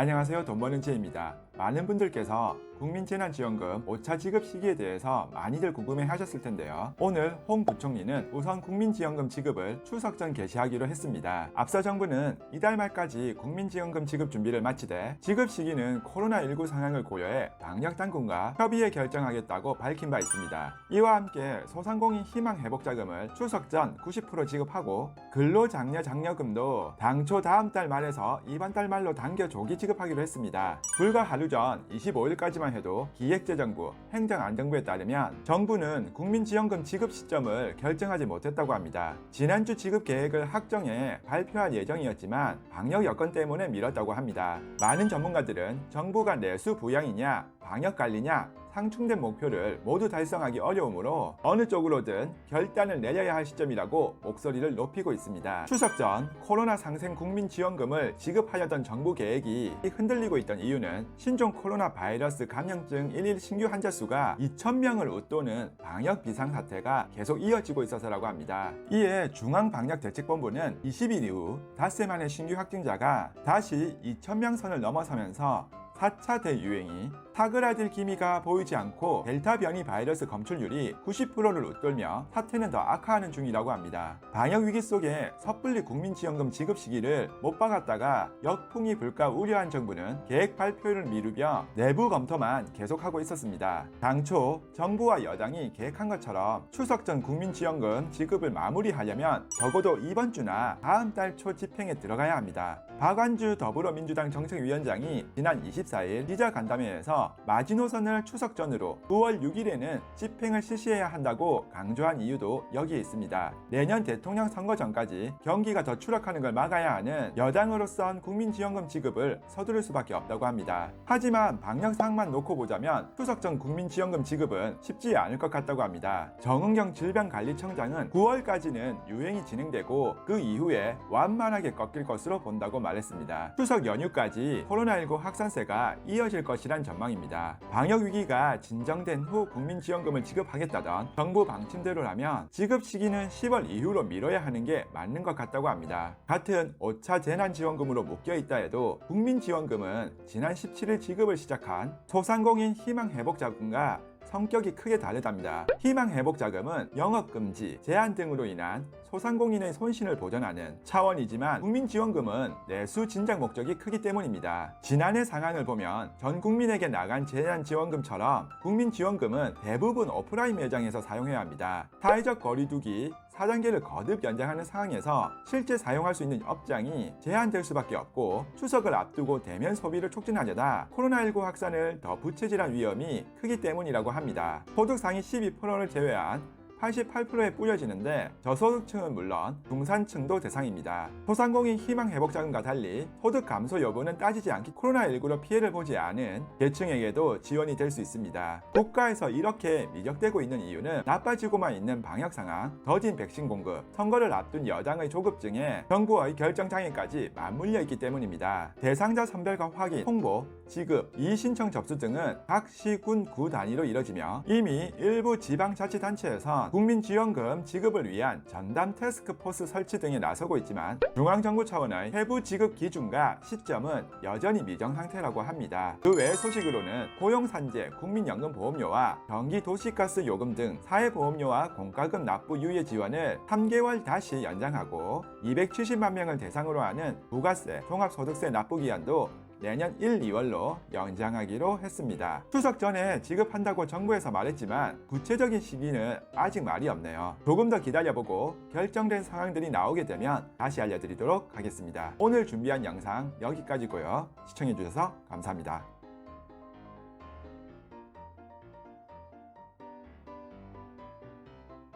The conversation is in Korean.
안녕하세요 돈 버는지입니다. 많은 분들께서 국민재난지원금 5차 지급 시기에 대해서 많이들 궁금해 하셨을 텐데요. 오늘 홍 부총리는 우선 국민지원금 지급을 추석 전 개시하기로 했습니다. 앞서 정부는 이달 말까지 국민지원금 지급 준비를 마치되 지급 시기는 코로나19 상황을 고려해 방역당국과 협의해 결정하겠다고 밝힌 바 있습니다. 이와 함께 소상공인 희망회복자금을 추석 전 90% 지급하고 근로장려 장려금도 당초 다음 달 말에서 이번 달 말로 당겨 조기 지급 하기로 했습니다. 불과 하루 전 25일까지만 해도 기획재정부, 행정안정부에 따르면 정부는 국민지원금 지급 시점을 결정하지 못했다고 합니다. 지난주 지급 계획을 확정해 발표할 예정이었지만 방역 여건 때문에 미뤘다고 합니다. 많은 전문가들은 정부가 내수 부양이냐, 방역 관리냐, 상충된 목표를 모두 달성하기 어려우므로 어느 쪽으로든 결단을 내려야 할 시점이라고 목소리를 높이고 있습니다. 추석 전 코로나 상생 국민 지원금을 지급하려던 정부 계획이 흔들리고 있던 이유는 신종 코로나 바이러스 감염증 1일 신규 환자 수가 2,000명을 웃도는 방역 비상 사태가 계속 이어지고 있어서라고 합니다. 이에 중앙방역대책본부는 20일 이후 닷새 만에 신규 확진자가 다시 2,000명 선을 넘어서면서 4차 대유행이 사그라들 기미가 보이지 않고 델타 변이 바이러스 검출률이 90%를 웃돌며 사태는 더 악화하는 중이라고 합니다. 방역 위기 속에 섣불리 국민지원금 지급 시기를 못 박았다가 역풍이 불까 우려한 정부는 계획 발표를 미루며 내부 검토만 계속하고 있었습니다. 당초 정부와 여당이 계획한 것처럼 추석 전 국민지원금 지급을 마무리하려면 적어도 이번 주나 다음 달 초 집행에 들어가야 합니다. 박완주 더불어민주당 정책위원장이 지난 24일 기자간담회에서 마지노선을 추석 전으로 9월 6일에는 집행을 실시해야 한다고 강조한 이유도 여기에 있습니다. 내년 대통령 선거 전까지 경기가 더 추락하는 걸 막아야 하는 여당으로선 국민지원금 지급을 서두를 수밖에 없다고 합니다. 하지만 방역 상황만 놓고 보자면 추석 전 국민지원금 지급은 쉽지 않을 것 같다고 합니다. 정은경 질병관리청장은 9월까지는 유행이 진행되고 그 이후에 완만하게 꺾일 것으로 본다고 말했습니다. 추석 연휴까지 코로나19 확산세가 이어질 것이란 전망입니다. 방역 위기가 진정된 후 국민 지원금을 지급하겠다던 정부 방침대로라면 지급 시기는 10월 이후로 미뤄야 하는 게 맞는 것 같다고 합니다. 같은 5차 재난지원금으로 묶여 있다 해도 국민지원금은 지난 17일 지급을 시작한 소상공인 희망회복자금과 성격이 크게 다르답니다. 희망회복자금은 영업금지, 제한 등으로 인한 소상공인의 손실을 보전하는 차원이지만 국민지원금은 내수 진작 목적이 크기 때문입니다. 지난해 상황을 보면 전 국민에게 나간 재난지원금처럼 국민지원금은 대부분 오프라인 매장에서 사용해야 합니다. 사회적 거리두기, 4단계를 거듭 연장하는 상황에서 실제 사용할 수 있는 업장이 제한될 수밖에 없고 추석을 앞두고 대면 소비를 촉진하려다 코로나19 확산을 더 부채질한 위험이 크기 때문이라고 합니다. 소득 상위 12%를 제외한 88%에 뿌려지는데 저소득층은 물론 중산층도 대상입니다. 소상공인 희망회복자금과 달리 소득 감소 여부는 따지지 않기 코로나19로 피해를 보지 않은 계층에게도 지원이 될 수 있습니다. 국가에서 이렇게 미적되고 있는 이유는 나빠지고만 있는 방역 상황, 더딘 백신 공급, 선거를 앞둔 여당의 조급증에 정부의 결정 장애까지 맞물려 있기 때문입니다. 대상자 선별과 확인, 홍보, 지급, 이의신청 접수 등은 각 시군 구 단위로 이뤄지며 이미 일부 지방자치단체에선 국민지원금 지급을 위한 전담 태스크포스 설치 등에 나서고 있지만 중앙정부 차원의 세부 지급 기준과 시점은 여전히 미정 상태라고 합니다. 그 외 소식으로는 고용산재, 국민연금보험료와 전기도시가스 요금 등 사회보험료와 공과금 납부 유예 지원을 3개월 다시 연장하고 270만 명을 대상으로 하는 부가세, 종합소득세 납부 기한도 내년 1, 2월로 연장하기로 했습니다. 추석 전에 지급한다고 정부에서 말했지만 구체적인 시기는 아직 말이 없네요. 조금 더 기다려보고 결정된 상황들이 나오게 되면 다시 알려드리도록 하겠습니다. 오늘 준비한 영상 여기까지고요. 시청해주셔서 감사합니다.